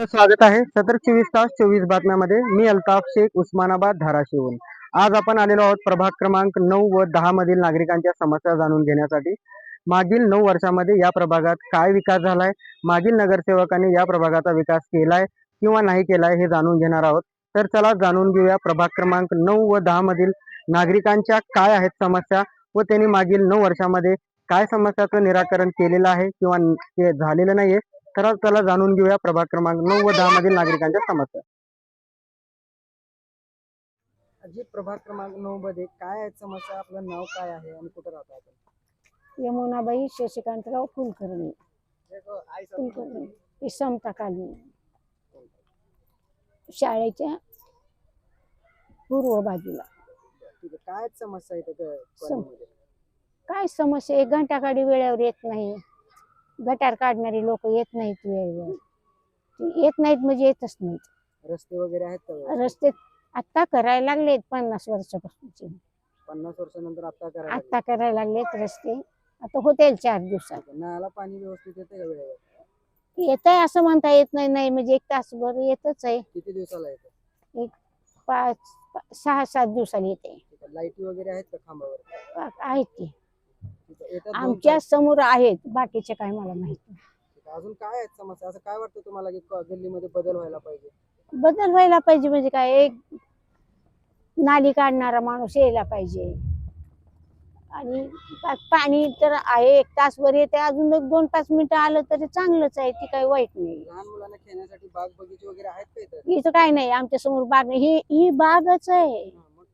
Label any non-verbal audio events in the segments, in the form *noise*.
स्वागत आहे. सतर चोवीस तास चोवीस बातम्यामध्ये मी अल्ताफ शेख उस्मानाबाद धाराशिवून आज आपण आलेलो आहोत प्रभाग क्रमांक नऊ व दहा मधील नागरिकांच्या समस्या जाणून घेण्यासाठी. मागील नऊ वर्षामध्ये या प्रभागात काय विकास झालाय? मागील नगरसेवकांनी या प्रभागाचा विकास केलाय किंवा नाही केलाय हे जाणून घेणार आहोत. तर चला जाणून घेऊया प्रभाग क्रमांक नऊ व दहा मधील नागरिकांच्या काय आहेत समस्या व त्यांनी मागील नऊ वर्षामध्ये काय समस्याचं निराकरण केलेलं आहे किंवा झालेलं नाहीये. तर चला जाणून घेऊया प्रभाग क्रमांक नऊ व दहा मधील नागरिकांच्या समस्या. अजित प्रभाग क्रमांक नऊ मध्ये काय आहेत समस्या? आपलं नाव काय आहे आणि कुठं राहतो आपण? यमुनाबाई शशिकांतराव कुलकर्णी. कुलकर्णी. ही समता कॉलनी शाळेच्या पूर्व बाजूला. आहे. काय समस्या सम- कॉलनीमध्ये? काय समस्या? एक घंटागाडी वेळेवर येत नाही. गटार काढणारी लोक येत नाहीत वेळेवर. ती येत नाहीत म्हणजे येतच नाहीत. रस्ते वगैरे आहेत का? रस्ते आत्ता करायला लागलेत पन्नास वर्षापासूनचे. पन्नास वर्षानंतर आता करायला लागले. आत्ता करायला लागलेत रस्ते. आता होतील चार दिवसात. नळाला पाणी व्यवस्थित येते का वेळेवर? येत आहे असं म्हणता येत नाही नाही म्हणजे एक तासभर येतच आहे. किती दिवसाला येते? पाच पा- सहा सात दिवसाला येते. लाईटी वगैरे आहेत का खांबावर? आहेत की ठीक आहे. येतात दोन आमच्यासमोर आहेत बाकीचे काय मला माहिती. अजून काय आहेत समस्या? असं काय वाटतं तुम्हाला क- गल्लीमध्ये बदल व्हायला पाहिजे? बदल व्हायला पाहिजे म्हणजे काय? एक नाली काढणारा माणूस यायला पाहिजे. आणि पा- पाणी तर आहे एक तासभर येते अजून एक दोन पाच मिनिटं आलं तरी चांगलंच आहे ती काही वाईट नाही. लहान मुलांना खेळण्यासाठी बाग बगीचे वगैरे आहेत का इथं? इथं काय नाही आमच्यासमोर बाग नाही. ही ही बागच आहे. हा, मग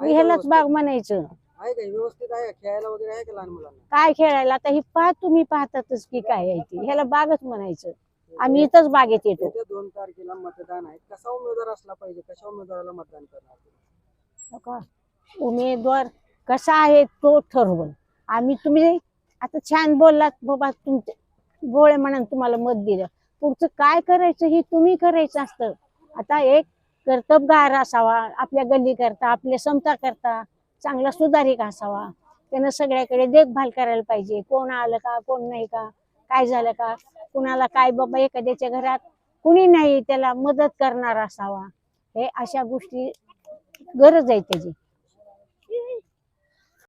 आहे का ह्यालाच व्यवस्थित? बाग म्हणायचं. आहे का? व्यवस्थित आहे का? खेळायला वगैरे आहे का लहान मुलांना? काय खेळायला? आता ही पाह तुम्ही पाहतातच की काय आहे ती. ह्याला बागच म्हणायचं. आम्ही इथंच बागेत येतो. येत्या दोन तारखेला मतदान आहे. कसा उमेदवार असला पाहिजे? कशा उमेदवाराला मतदान करणार तुम्ही? उमेदवार कसा आहे तो ठरवल आम्ही तुम्ही आता छान बोललात बाबा तुमचे गोळे म्हणून तुम्हाला मत दिलं. पुढचं काय करायचं हे तुम्ही करायचं असतं. आता एक कर्तबगार असावा आपल्या गल्ली करता आपल्या समता करता चांगला सुधारिक असावा. त्यानं सगळ्याकडे देखभाल करायला पाहिजे. कोण आलं का कोण नाही का काय झालं का कुणाला काय बाबा एखाद्याच्या घरात कुणी नाही त्याला मदत करणार असावा. हे अशा गोष्टी गरज आहे त्याची.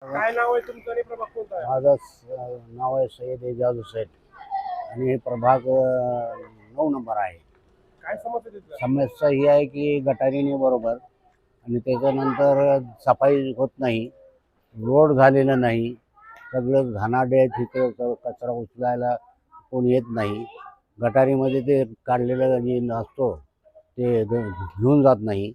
काय नाव आहे तुमचं आणि प्रभाग कोणता आहे? माझं स- नाव आहे सय्यद एजाज आणि प्रभाग अं, नऊ नंबर आहे. काय समस्या तिथल्या? समस्या ही आहे की गटारीने बरोबर आणि त्याच्यानंतर सफाई होत नाही रोड झालेला नाही सगळं घाणाडे तिथे कचरा उचलायला कोण येत नाही. गटारीमध्ये ते काढलेलं जे असतो ते घेऊन जात नाही.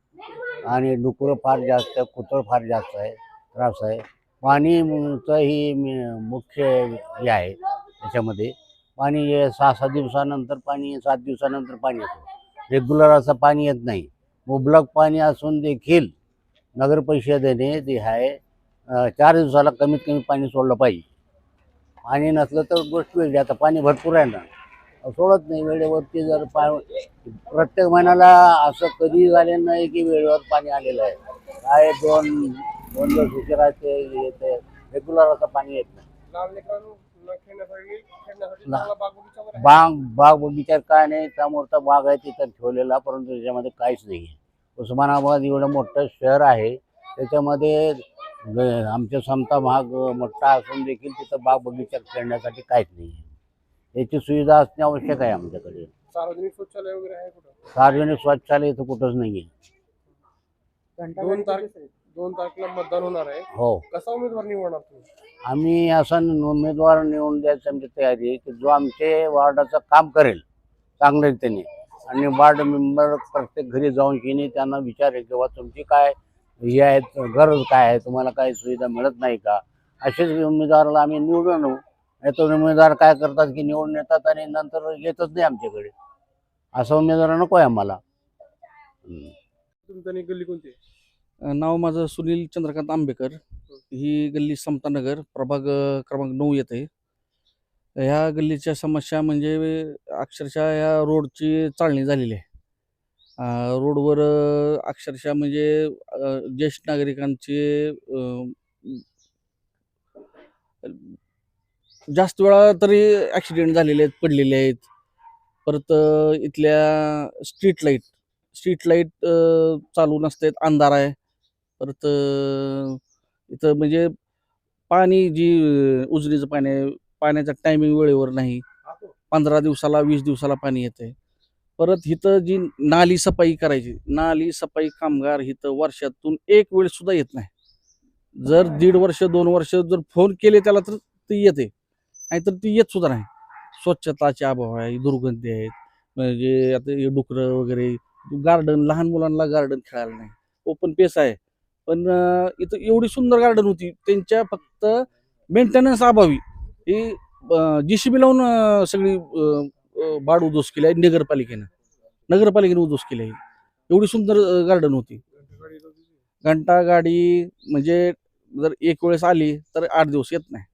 आणि डुकरं फार जास्त कुत्र फार जास्त आहे त्रास आहे. पाणीचं ही म- मुख्य हे आहे त्याच्यामध्ये. पाणी सहा सात दिवसानंतर पाणी सात दिवसानंतर पाणी येतं. रेग्युलर असं पाणी येत नाही. मुबलक पाणी असून देखील नगर परिषदेने ते आहे चार दिवसाला कमीत कमी पाणी सोडलं पाहिजे. पाणी नसलं तर गोष्ट वेगळी. आता पाणी भरपूर आहे ना. सोडत नाही. वेळेवरती जर पा प्रत्येक महिन्याला असं कधी झालेलं नाही की वेळेवर पाणी आलेलं आहे. काय दोन दोन दिवस उशिराचे येते. रेग्युलर असं पाणी येत नाही. बाग बगीचा वगैरे आहे. बाग बाग बगीचा काय नाही समोरचा बाग आहे तिथं ठेवलेला परंतु त्याच्यामध्ये काहीच नाही आहे. उस्मानाबाद एवढं मोठं शहर आहे त्याच्यामध्ये ग- आमचा समता भाग मोठा असून देखील तिथं बाग बगीचा खेळण्यासाठी काहीच नाही आहे. याची सुविधा असणे आवश्यक आहे आमच्याकडे. सार्वजनिक शौचालय वगैरे आहे कुठं? सार्वजनिक शौचालय इथं कुठंच नाही आहे दोन तारीख? दोन तारखेला मतदान होणार आहे. हो. कसा उमेदवार निवडणार तुम्ही? आम्ही असं उमेदवार निवडून द्यायची आमची तयारी आहे की जो आमचे वार्डाचं काम करेल चांगल्या रीतीने आणि वार्ड मेंबर प्रत्येक घरी जाऊन शिनी त्यांना विचारेल किंवा तुमची काय हे आहेत गरज काय आहे तुम्हाला काही सुविधा मिळत नाही का? असेच उमेदवाराला आम्ही निवडून आणू. तर उमेदवार काय करतात की निवडून येतात आणि नंतर येतच नाही आमच्याकडे. असं उमेदवार नको आहे आम्हाला. तुमचं गल्ली कोणती? नाव माझं सुनील चंद्रकांत आंबेकर. ही गल्ली समतानगर प्रभाग क्रमांक नऊ येते. ह्या गल्लीच्या समस्या म्हणजे अक्षरशः ह्या रोडची चालणी झालेली आहे. रोडवर अक्षरशः म्हणजे ज्येष्ठ नागरिकांचे जास्त वेळा तरी ॲक्सिडेंट झालेले आहेत पडलेले आहेत. परत इथल्या स्ट्रीट लाइट स्ट्रीट लाइट चालू नसतात अंधार आहे. परत इथं म्हणजे पाणी जी उजनीचं पाणी आहे पाण्याचा टायमिंग वेळेवर नाही. पंधरा दिवसाला वीस दिवसाला पाणी येते परत इथं जी नाली सफाई करायची नाली सफाई कामगार इथं वर्षातून एक वेळ सुद्धा येत नाही. जर दीड वर्ष दोन वर्ष जर फोन केले त्याला तर ती येते. नाहीतर ती येत सुद्धा नाही. स्वच्छताचे अभाव आहे दुर्गंधी आहेत. म्हणजे आता डुकरं वगैरे गार्डन लहान मुलांना गार्डन खेळायला नाही. ओपन पेस आहे. पण इथं एवढी सुंदर गार्डन होती. त्यांच्या फक्त मेंटेनन्स अभावी. ही जी सी बी लावून सगळी बाड उद्ध्वस्त केली आहे नगरपालिकेनं. नगरपालिकेने उद्ध्वस्त केली आहे. एवढी सुंदर गार्डन होती. घंटा गाडी म्हणजे जर एक वेळेस आली तर आठ दिवस येत नाही.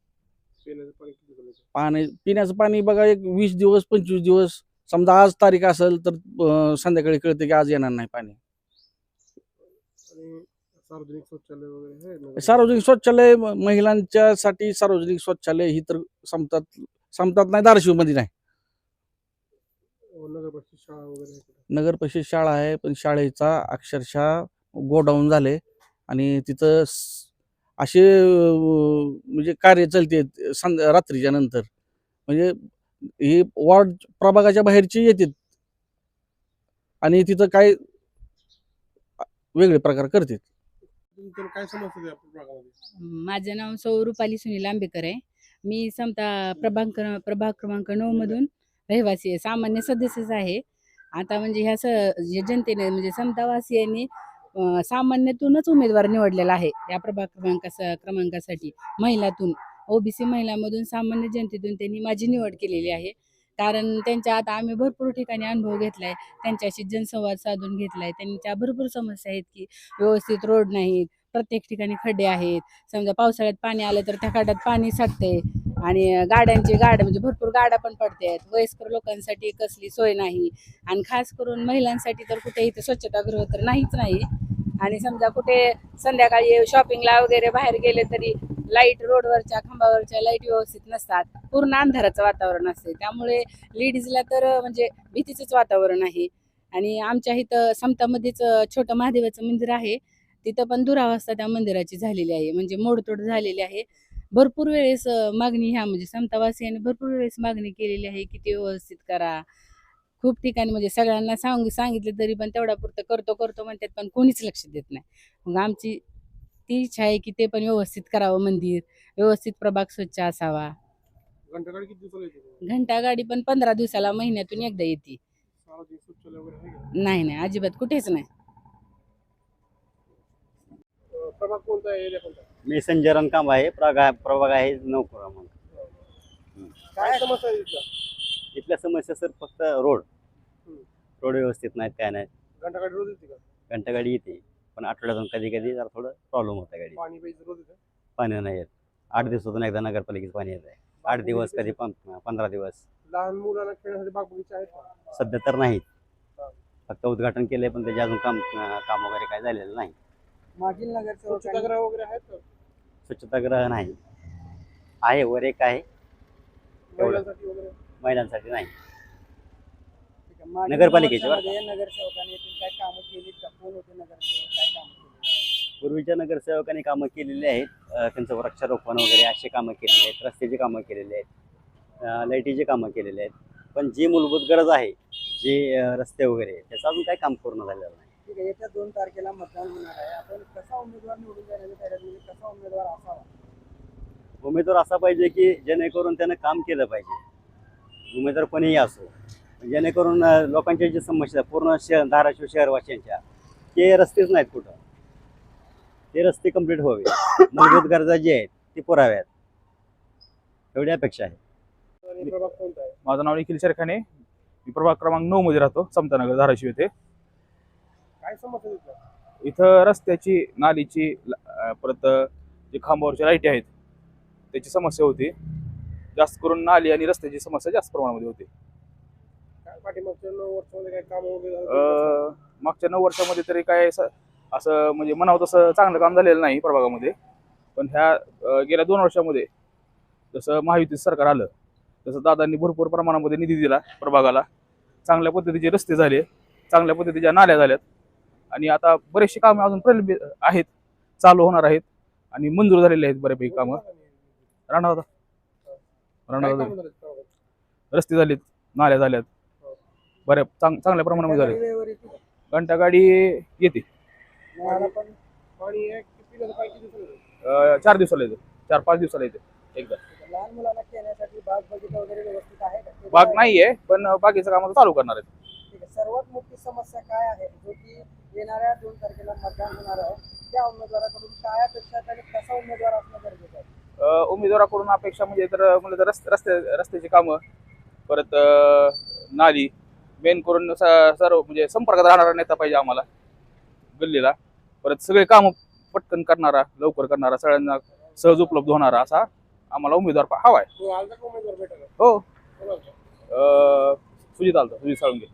पाणी पिण्याचं पाणी बघा एक वीस दिवस पंचवीस दिवस समजा आज तारीख असेल तर संध्याकाळी कळते की आज येणार नाही पाणी. सार्वजनिक शौचालय वगैरे आहे नगर- सार्वजनिक शौचालय म- महिलांच्यासाठी सार्वजनिक शौचालय ही तर समतात समतात नाही धाराशिवमध्ये नाही. अ, नगर परिषद शाळा वगैरे आहे? नगर परिषद शाळा आहे पण शाळेचा अक्षरशः गोडाऊन झाले आणि तिथं स- असे अं, म्हणजे कार्य चालते रात्रीच्या नंतर. म्हणजे हे वॉर्ड प्रभागाच्या बाहेरचे येतात. आणि तिथं काय वेगळे प्रकार करतात. काय समस्या आहे आपल्या भागामध्ये? माझं नाव सौ रुपाली सुनील आंबेकर आहे. मी समता प्रभाग क्र- प्रभाग क्रमांक नऊ मधून रहिवासी आहे. सामान्य सदस्यच आहे. आता म्हणजे ह्या स जे जनतेने म्हणजे समतावासियांनी अं, सामान्यातूनच उमेदवार निवडलेला आहे. या प्रभाग क्रमांका क्रमांकासाठी महिलातून. ओबीसी महिलामधून सामान्य जनतेतून त्यांनी माझी निवड केलेली आहे. कारण त्यांच्या आता आम्ही भरपूर ठिकाणी अनुभव घेतलाय. त्यांच्याशी जनसंवाद साधून घेतलाय. त्यांच्या भरपूर समस्या आहेत की व्यवस्थित रोड नाहीत प्रत्येक ठिकाणी खड्डे आहेत. समजा पावसाळ्यात पाणी आलं तर त्या खड्ड्यात पाणी साठते आणि गाड्यांची गाड्या म्हणजे भरपूर गाड्या पण पडतात वयस्कर लोकांसाठी कसली सोय नाही आणि खास करून महिलांसाठी तर कुठे इथे स्वच्छतागृह तर नाहीच नाही. आणि समजा कुठे संध्याकाळी शॉपिंगला वगैरे बाहेर गेले तरी लाइट रोडवरच्या खांबावरच्या लाइट व्यवस्थित नसतात. पूर्ण अंधाराचं वातावरण असते. त्यामुळे लेडीजला तर म्हणजे भीतीचंच वातावरण आहे. आणि आमच्या इथं समतामध्येच छोटं महादेवाचं मंदिर आहे. तिथं पण दुरावस्था त्या मंदिराची झालेली आहे. म्हणजे मोडतोड झालेली आहे. भरपूर वेळेस मागणी ह्या म्हणजे समतावासियांनी भरपूर वेळेस मागणी केलेली आहे की ते व्यवस्थित करा. खूप ठिकाणी म्हणजे सगळ्यांना सांग सांगितलं तरी पण तेवढा पुरतं करतो करतो म्हणतात पण कोणीच लक्ष देत नाही. मग आमची ती इच्छा आहे की ते पण व्यवस्थित करावं मंदिर. व्यवस्थित प्रभाग स्वच्छ असावा. घंटागाडी किती दिवसाला येते तुम्हाला? घंटा गाडी पण पंधरा दिवसाला महिन्यातून एकदा येते. सार्वजनिक शौचालय वगैरे आहे का? नाही नाही अजिबात कुठेच नाही. अ, प्रभाग कोणता आहे? एरिया कोणता? आहे? मी संजय रणकांब आहे. प्रभाग प्रभाग आहे नऊ क्रमांक काय समस्या आहे इथल्या? इथल्या समस्या सर फक्त रोड. रोड व्यवस्थित नाहीत काय नाहीत. घंटागाडी रोज येते का? घंटागाडी येते. पण आठवड्यातून कधी कधी जरा थोडं प्रॉब्लेम होता गाडी पाणी प्यायचं रोज येतं पाणी नाही येत. आठ दिवसातून एकदा नगरपालिकेचं पाणी येत आहे आठ दिवस कधी पंधरा दिवस. लहान मुलांना खेळण्यासाठी बाग बगीचा आहेत का? सध्या तर नाहीत. फक्त उद्घाटन केलंय पण त्याचे अजून काम काम वगैरे काय झालेलं नाही. मागील नगरसेवकांनी स्वच्छतागृह वगैरे आहेत का? स्वच्छतागृह नाही. आहे वर एक आहे. महिलांसाठी वगैरे? महिलांसाठी नाही. मागील नगरपालिकेचे बरं वर्षामध्ये नगरसेवकांनी काय कामं केली का? कोण होते नगरसेवक? काय कामं केली पूर्वीच्या नगरसेवकांनी कामं केलेली आहेत. त्यांचं वृक्षारोपण वगैरे अशी कामं केलेली आहेत. रस्त्याची कामं केलेली आहेत. लाईटीची कामं केलेली आहेत. पण जी मूलभूत गरज आहे जे रस्ते वगैरे त्याचं अजून काही काम पूर्ण झालेलं नाही. ठीक आहे येत्या दोन तारखेला मतदान होणार आहे. आपण कसा उमेदवार निवडून जाण्याच्या तयारीत म्हणजे कसा उमेदवार असावा? उमेदवार असा पाहिजे की जेणेकरून त्यानं काम केलं पाहिजे. उमेदवार कोणीही असो. जेणेकरून लोकांच्या जी समस्या पूर्ण शहर धाराशिव शहरवासियांच्या ते रस्तेच नाहीत कुठं. ते रस्ते कंप्लीट व्हावे. मूलभूत गरजा जी आहेत ती पुराव्यात. एवढी अपेक्षा आहे. माझं नाव निखिल शेरखाने. मी प्रभाग क्रमांक नऊ मध्ये राहतो समतानगर धाराशिव येथे. काय समस्या? इथं रस्त्याची नालीची परत जे खांबावरच्या लाईटी आहेत त्याची समस्या होती. जास्त करून नाली आणि रस्त्याची समस्या जास्त प्रमाणामध्ये होती. काय पाठीमागच्या नऊ वर्षामध्ये काय काम वगैरे झालं? अं, मागच्या नऊ वर्षामध्ये तरी काय असं म्हणजे म्हणावं तसं चांगलं काम झालेलं नाही प्रभागामध्ये. पण ह्या गेल्या दोन वर्षामध्ये जसं महायुतीचं सरकार आलं तसं दादांनी भरपूर प्रमाणामध्ये निधी दिला प्रभागाला. चांगल्या पद्धतीचे रस्ते झाले चांगल्या पद्धतीच्या नाल्या झाल्यात. आणि आता बरेचसे कामं अजून प्रलंबित आहेत चालू होणार आहेत. आणि मंजूर झालेले आहेत बऱ्यापैकी कामं. राणा होता राणा काय होता कामं झालीत गावात? रस्ते झालेत नाल्या झाल्यात. बऱ्या चांग चांगल्या प्रमाणामध्ये झाले गाडी वेळेवर येते. का? घंटा गाडी येते नळाला पण पाणी आहे किती पिण्याचं पाणी किती दिवसाला येतं? अं, चार दिवसाला येते. चार पाच दिवसाला येते. एकदा. लहान मुलांना खेळण्यासाठी बाग बगीचा वगैरे व्यवस्थित आहे का? बाग नाहीये पण बाकीचं काम आता चालू करणार आहेत. ठीक आहे. सर्वात मोठी समस्या काय आहे? जो की येणाऱ्या दोन तारखेला मतदान होणार आहे. त्या उमेदवाराकडून काय अपेक्षा आहेत आणि कसा उमेदवार असणं गरजेचं आहे? अ, उमेदवाराकडून अपेक्षा म्हणजे तर म्हणलं तर रस्ते रस्ते रस्त्याची कामं परत अ, नाली. मेन करून स- सर्व म्हणजे संपर्कात राहणारा नेता पाहिजे आम्हाला. गल्लीला. परत सगळे कामं पटकन करणारा लवकर करणारा सगळ्यांना सहज उपलब्ध होणारा असा आम्हाला उमेदवार हवा आहे हो? अ, सुजित आलता सुजित साळुंगे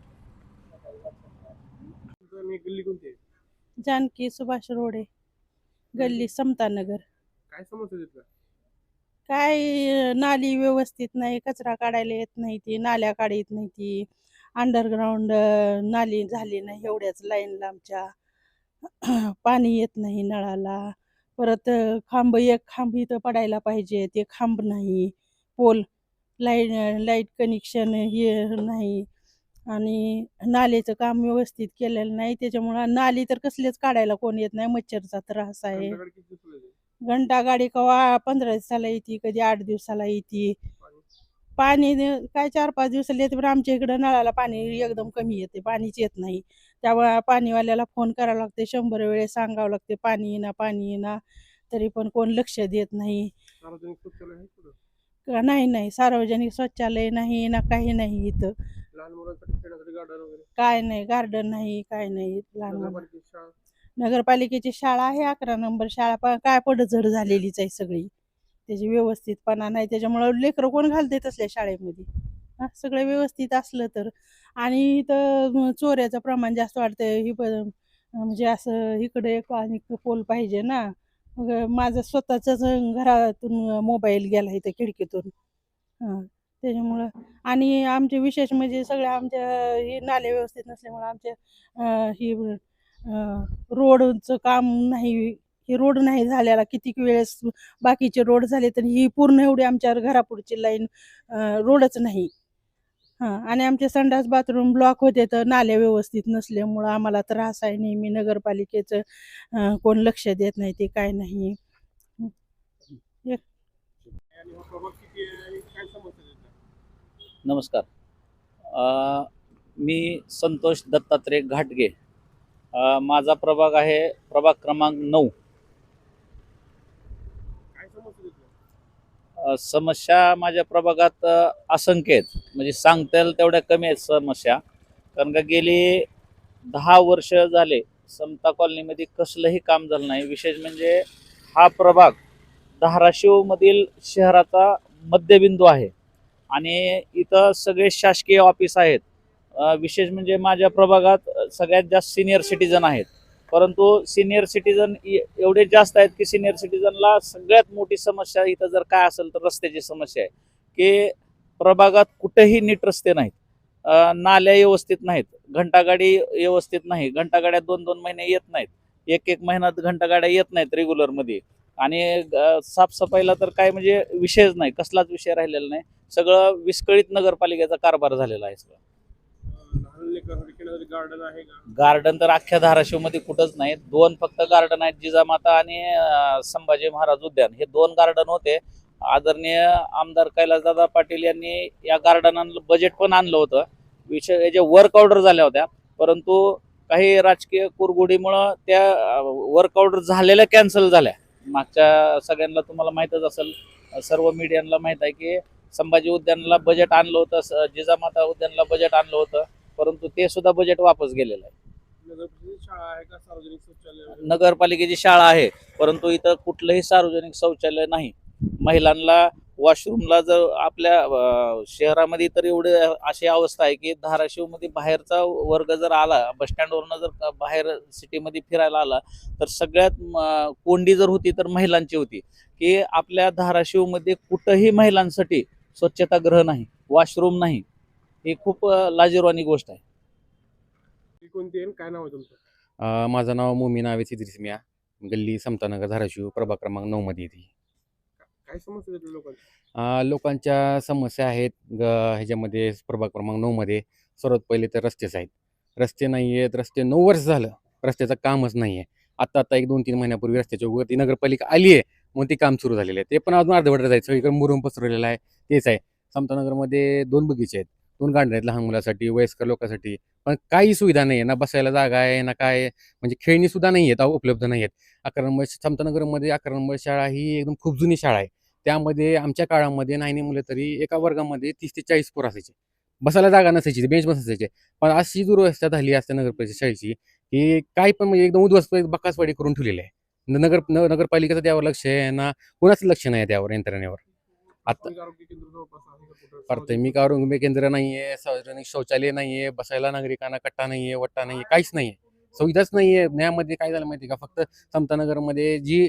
तुमचं मी गल्ली कोणती आहे? जानकी सुभाष रोडे गल्ली समतानगर. काय समस्या तिथं? काय नाली व्यवस्थित नाही कचरा काढायला येत नाही ती नाल्या काढत नाही ती. अंडरग्राऊंड नाली झाली नाही एवढ्याच लाईनला आमच्या. *clears throat* पाणी येत नाही नळाला. परत खांब एक खांब इथं पडायला पाहिजे ते खांब नाही. पोल लाइट लाइट कनेक्शन हे नाही. आणि नालीचं काम व्यवस्थित केलेलं नाही. त्याच्यामुळं नाली तर कसलेच काढायला कोण येत नाही. मच्छरचा त्रास आहे? घंटा गाडी कवा पंधरा दिवसाला येते कधी आठ दिवसाला येते. पाणी काय चार पाच दिवसाला येते पण आमच्या इकडं नळाला पाणी एकदम कमी येते. पाणीच येत नाही. त्यामुळे पाणीवाल्याला फोन करावं लागते. शंभर वेळेस सांगावं लागते पाणी येणार पाणी येणार तरी पण कोण लक्ष देत नाही. नाही नाही. सार्वजनिक शौचालय नाही ना काही नाही इथं. काय नाही. गार्डन नाही काय नाही. लहान मुलं. नगरपालिकेची शाळा आहे अकरा नंबर शाळा. पण काय पडझड झालेलीच आहे सगळी. त्याची व्यवस्थितपणा नाही. त्याच्यामुळं लेकरं कोण घालते तसल्या शाळेमध्ये? सगळं व्यवस्थित असलं तर. आणि इथं चोऱ्याचं प्रमाण जास्त वाढतंय. ही म्हणजे असं इकडे एक आणि पोल पाहिजे ना. मग माझं स्वतःच घरातून मोबाईल गेला इथं खिडकीतून. हां त्याच्यामुळं. आणि आमचे विशेष म्हणजे सगळ्या आमच्या हे नाले व्यवस्थित नसल्यामुळं आमच्या ही रोडचं काम नाही हे रोड नाही झालेला. कितीक वेळेस बाकीचे रोड झाले तर ही पूर्ण एवढी आमच्या घरापुढची लाईन रोडच नाही. हां आणि आमचे संडास बाथरूम ब्लॉक होते तर नाल्या व्यवस्थित नसल्यामुळं आम्हाला त्रास आहे नेहमी नगरपालिकेचं. कोण लक्ष देत नाही ते काय नाही. नमस्कार. मी संतोष दत्तात्रय घाटगे. माझा प्रभाग आहे प्रभाग क्रमांक नऊ काय समस्या तिथं? अ, समस्या माझ्या प्रभागात असंख्य आहेत. म्हणजे सांगता येईल तेवढ्या कमी आहेत समस्या. कारण का गेली दहा वर्ष झाले समता कॉलनीमध्ये कसलंही काम झालं नाही. विशेष म्हणजे हा प्रभाग धाराशिवमधील शहराचा मध्यबिंदू आहे. आणि इथं सगळे शासकीय ऑफिस आहेत. विशेष म्हणजे माझ्या प्रभागात सगळ्यात जास्त सिनियर सिटीजन आहेत. परंतु सिनियर सिटीजन एवढे जास्त आहेत की सिनियर सिटीजनला सगळ्यात मोठी समस्या इथं जर काय असेल तर रस्त्याची समस्या आहे. की प्रभागात कुठेही नीट रस्ते नाहीत. नाल्या व्यवस्थित नाहीत. घंटागाडी व्यवस्थित नाही. घंटागाड्या दोन दोन महिने येत नाहीत. एक एक महिन्यात घंटागाड्या येत नाहीत रेग्युलरमध्ये आणि साफसफाईला तर काय म्हणजे विषयच नाही. कसलाच विषय राहिलेला नाही. सगळं विस्कळीत नगरपालिकेचा कारभार झालेला आहे सगळं. गार्डन आहे का? गार्डन तर अख्ख्या धाराशिवमध्ये कुठंच नाही. दोन फक्त गार्डन आहेत जिजामाता आणि अं, संभाजी महाराज उद्यान. हे दोन गार्डन होते. आदरणीय आमदार कैलासदादा पाटील यांनी या गार्डनांना बजेट पण आणलं होतं. विषय याच्या वर्क ऑर्डर झाल्या होत्या. परंतु काही राजकीय कुरगुडीमुळं त्या वर्क ऑर्डर झालेल्या कॅन्सल झाल्या. मागच्या सगळ्यांना तुम्हाला माहीतच असेल सर्व मीडियांना माहीत आहे की संभाजी उद्यानला बजेट आणलं होतं स- जिजामाता उद्यानला बजेट आणलं होतं. परंतु ते सुद्धा बजेट वापस गेलेलं आहे. नगरपालिकेची शाळा आहे का? सार्वजनिक शौचालय वगैरे? नगरपालिकेची शाळा आहे परंतु इथं कुठलंही सार्वजनिक शौचालय नाही. महिलांना वॉशरूमला जर आपल्या शहरामध्ये तर एवढे अशी अवस्था आहे की धाराशिवमध्ये बाहेरचा वर्ग जर आला बस स्टँडवरनं जर बाहेर सिटीमध्ये फिरायला आला तर सगळ्यात कोंडी जर होती तर महिलांची होती. की आपल्या धाराशिवमध्ये कुठंही महिलांसाठी स्वच्छतागृह नाही वॉशरूम नाही. ही खूप लाजिरवाणी गोष्ट आहे. ती कोणती आहे काय नाव आहे तुमचं? अ, माझं नाव मोमीन आवेस इद्रिस मिया गल्ली समतानगर धाराशिव प्रभाग क्रमांक नऊमध्ये येते काय समस्या येते लोकांची? अ, लोकांच्या समस्या आहेत ग ह्याच्यामध्ये प्रभाग क्रमांक नऊमध्ये सर्वात पहिले तर रस्तेच आहेत. रस्ते नाही आहेत रस्ते नऊ वर्ष झालं. रस्त्याचं कामच नाही आहे. आत्ता आता एक दोन तीन महिन्यापूर्वी रस्त्याच्या वरती नगरपालिका आली आहे मग ते काम सुरू झालेलं आहे. ते पण अजून अर्धवटच आहे. सगळीकडे मुरुम पसरलेलं आहे. तेच आहे. समतानगरमध्ये दोन बगीचे आहेत. दोन गांडे आहेत लहान मुलासाठी वयस्कर लोकांसाठी. पण काही सुविधा नाही आहे ना बसायला जागा आहे ना काय म्हणजे खेळणी सुद्धा नाही आहेत उपलब्ध नाही आहेत. अकरा नंबर समतानगरमध्ये अकरा नंबर शाळा ही एकदम खूप जुनी शाळा आहे. त्यामध्ये आमच्या काळामध्ये नाही नाही मुलं तरी एका वर्गामध्ये तीस ते चाळीस पोर असायचे. बसायला जागा नसायची बेंच बसायचे. पण अशी दुर्व्यवस्था झाली असते नगर परिषद शाळेची की काय पण म्हणजे एकदम उद्ध्वस्त बकासवाडी करून ठेवलेली आहे. न- नगर न- नगरपालिकेचं त्यावर लक्ष आहे ना कुणाचं लक्ष नाही आहे त्यावर यंत्रणेवर. आता प्राथमिक आरोग्य केंद्र आहे नाहीये सार्वजनिक शौचालय नाहीये बसायला नागरिकांना कट्टा नाहीये वट्टा नाहीये काहीच नाहीये. सुविधाच नाहीये. न्यायामध्ये काय झालं माहिती का? फक्त समतानगरमध्ये जी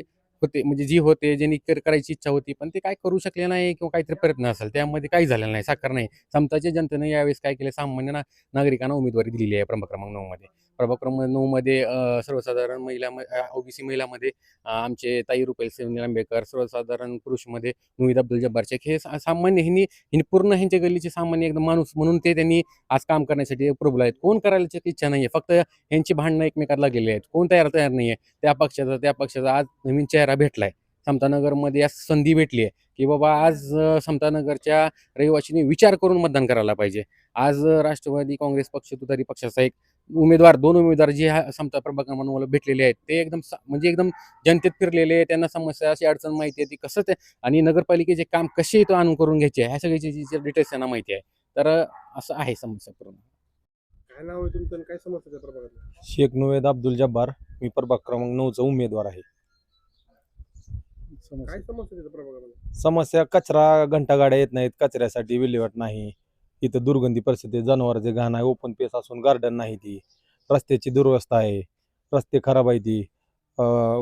होते म्हणजे जी होते ज्यांनी कर- करायची इच्छा होती पण ते काय करू शकले नाही किंवा काहीतरी प्रयत्न असेल त्यामध्ये काही झालेलं नाही साकार नाही. समताच्या जनतेने यावेळेस काय केले? सामान्य नागरिकांना उमेदवारी दिलेली आहे प्रभाग क्रमांक नऊमध्ये प्रभाग क्रमांक नऊमध्ये सर्वसाधारण महिला ओबीसी महिलामध्ये आमचे ताई रुपेल सेवनी आंबेकर सर्वसाधारण पुरुषमध्ये मुहिद अब्दुल जब्बार शेख हे सामान्य ह्यांनी पूर्ण ह्यांच्या गल्लीचे सामान्य एकदम माणूस म्हणून ते त्यांनी आज काम करण्यासाठी प्रबल आहेत. कोण करायची इच्छा नाही फक्त यांची भांडणं एकमेकात लागलेली आहेत. कोण तयार तयार नाहीये. त्या पक्षाचा त्या पक्षाचा आज नवीन चेहरा भेटलाय. समतानगरमध्ये आज संधी भेटली आहे की बाबा आज समतानगरच्या रहिवाशीने विचार करून मतदान करायला पाहिजे. आज राष्ट्रवादी काँग्रेस पक्ष तुतारी पक्षाचा एक उमेदवार दोन उमेदवार जे ह्या समता प्रभाग क्रमांक मला भेटलेले आहेत ते एकदम सा- म्हणजे एकदम जनतेत फिरलेले आहेत, त्यांना समस्या अशी अडचण माहिती आहे ती कसं ते आणि नगरपालिकेचे काम कसे तो आणून करून घ्यायचे ह्या सगळ्याची डिटेल्स त्यांना माहिती आहे. तर असं आहे समस्या पूर्ण. काय नाव आहे तुमचं काय समस्या प्रभागात? शेख नवेद अब्दुल जब्बार मी प्रभाग क्रमांक नऊचा उमेदवार आहे. काय समस्या प्रभागामध्ये? समस्या कचरा घंटागाड्या येत नाहीत कचऱ्यासाठी विल्हेवाट नाही. इथं दुर्गंधी परिस्थिती जनावरांचे घाण आहे. ओपन पेस असून गार्डन नाही ती. रस्त्याची दुरवस्था आहे. रस्ते खराब आहे ती.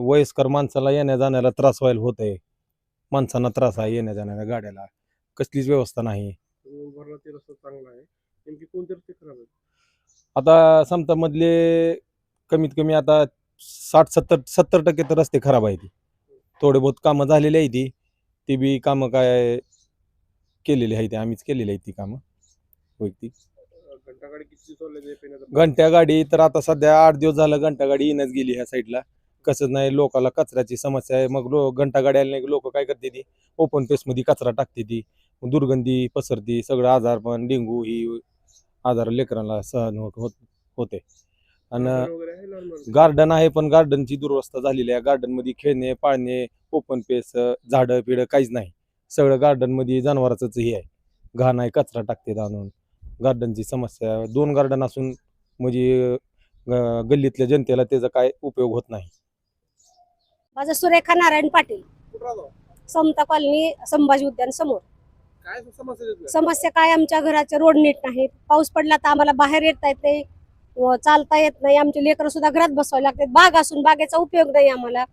वयस्कर माणसाला येण्या जाण्याला त्रास व्हायला होत आहे माणसांना त्रास आहे येण्या जाण्याला गाड्याला. कसलीच व्यवस्था नाही. आता समता मधले कमीत कमी आता साठ सत्तर सत्तर टक्के तर रस्ते खराब आहे ती थोडे बहुत कामं झालेली आहे ती. ती बी कामं काय केलेली आहे ती आम्हीच केलेली आहे ती कामं. वैयक्तिक. घंटागाडी किती चालले ते घंट्या गाडी तर आता सध्या आठ दिवस झालं घंटा गाडी येणंच गेली ह्या साईडला. कसं नाही लोकाला कचऱ्याची समस्या आहे. मग लो घंटा गाडी आली नाही लोक काय करते ती? ओपन पेसमध्ये कचरा टाकते ती. दुर्गंधी पसरती सगळं आजारपण डेंगू ही आजार लेकरांना सहन होत होत- होते. आणि? गार्डन आहे पण गार्डनची दुरवस्था झालेली आहे. गार्डनमध्ये खेळणे पाळणे ओपन पेस झाडं पिढं काहीच नाही. सगळं गार्डनमध्ये जनावरांच हे आहे. घाण आहे कचरा टाकते आणून. गार्डनची समस्या. दोन गार्डन असून म्हणजे गल्लीतल्या जनतेला त्याचा काय उपयोग होत नाही. माझं सुरेखा नारायण पाटील. समता कॉलनी संभाजी उद्यान समोर. काय समस्या काय? आमच्या घराचे रोड नीट नाहीत. पाऊस पडला तर आम्हाला बाहेर येता येत चालता येत नाही. आमचे लेकरं सुद्धा घरात बसवावे लागतात. बाग असून बागेचा उपयोग नाही आम्हाला.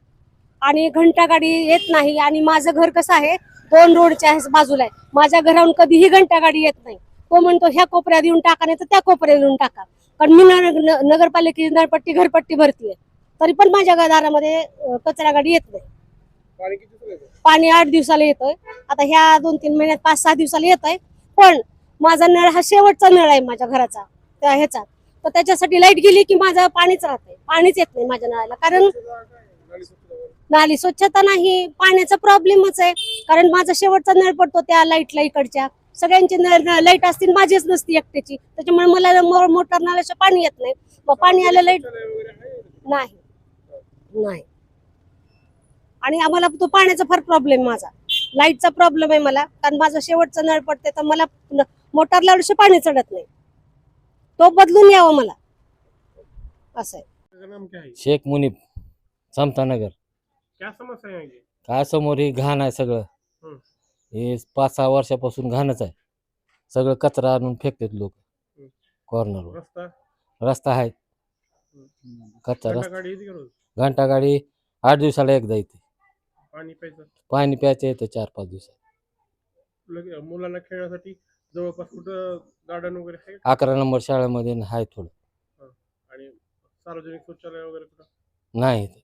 आणि घंटा गाडी येत नाही. आणि माझं घर कसं आहे? दोन रोडच्या बाजूला आहे. माझ्या घराहून कधीही घंटा गाडी येत नाही. तो म्हणतो ह्या कोपऱ्यात येऊन टाका नाही तर त्या कोपऱ्यात येऊन टाका. कारण मी नगरपालिकेची नळपट्टी घरपट्टी भरतीये. तरी पण माझ्या दारामध्ये कचरा गाडी येत नाही. पाणी आठ दिवसाला येतोय. आता ह्या दोन तीन महिन्यात पाच सहा दिवसाला येत आहे पण माझा नळ हा शेवटचा नळ आहे माझ्या घराचा त्या ह्याचा. तर त्याच्यासाठी लाइट गेली की माझं पाणीच राहतंय. पाणीच येत नाही माझ्या नळाला. कारण नाली स्वच्छता वगैरे. नाली स्वच्छता नाही पाण्याचा प्रॉब्लेमच आहे. कारण माझा शेवटचा नळ पडतो त्या लाईटला इकडच्या. सगळ्यांची लाइट असतील माझीच नसती एकट्याची. त्याच्यामुळे मला मोटर नळाचं पाणी येत नाही. मग पाणी आलं लाइट? नाही. नाही. आणि आम्हाला तो पाण्याचा फार प्रॉब्लेम माझा. लाईटचा प्रॉब्लेम आहे मला. कारण माझं शेवटचं नळ पडते तर मला मोटारला एवढंसं पाणी चढत नाही. तो बदलून यावं मला. असं आहे. शेख मुनीब समतानगर. क्या समस्या आहे? यांची? काय समोर हे घाण आहे सगळं. हे पाच सहा वर्षापासून घाणच आहे. सगळं कचरा आणून फेकतात लोक. कॉर्नरवर रस्ता? रस्ता आहे. कच्चा रस्ता. रोज घंटा गाडी आठ दिवसाला एकदा येते पाणी प्यायचं? पाणी प्यायचं येतं चार पाच दिवसात. लगे- मुलांना खेळण्यासाठी जवळपास कुठं गार्डन वगैरे आहे? अकरा नंबर शाळेमध्ये आहे थोडं. आणि सार्वजनिक शौचालय वगैरे कुठं? नाही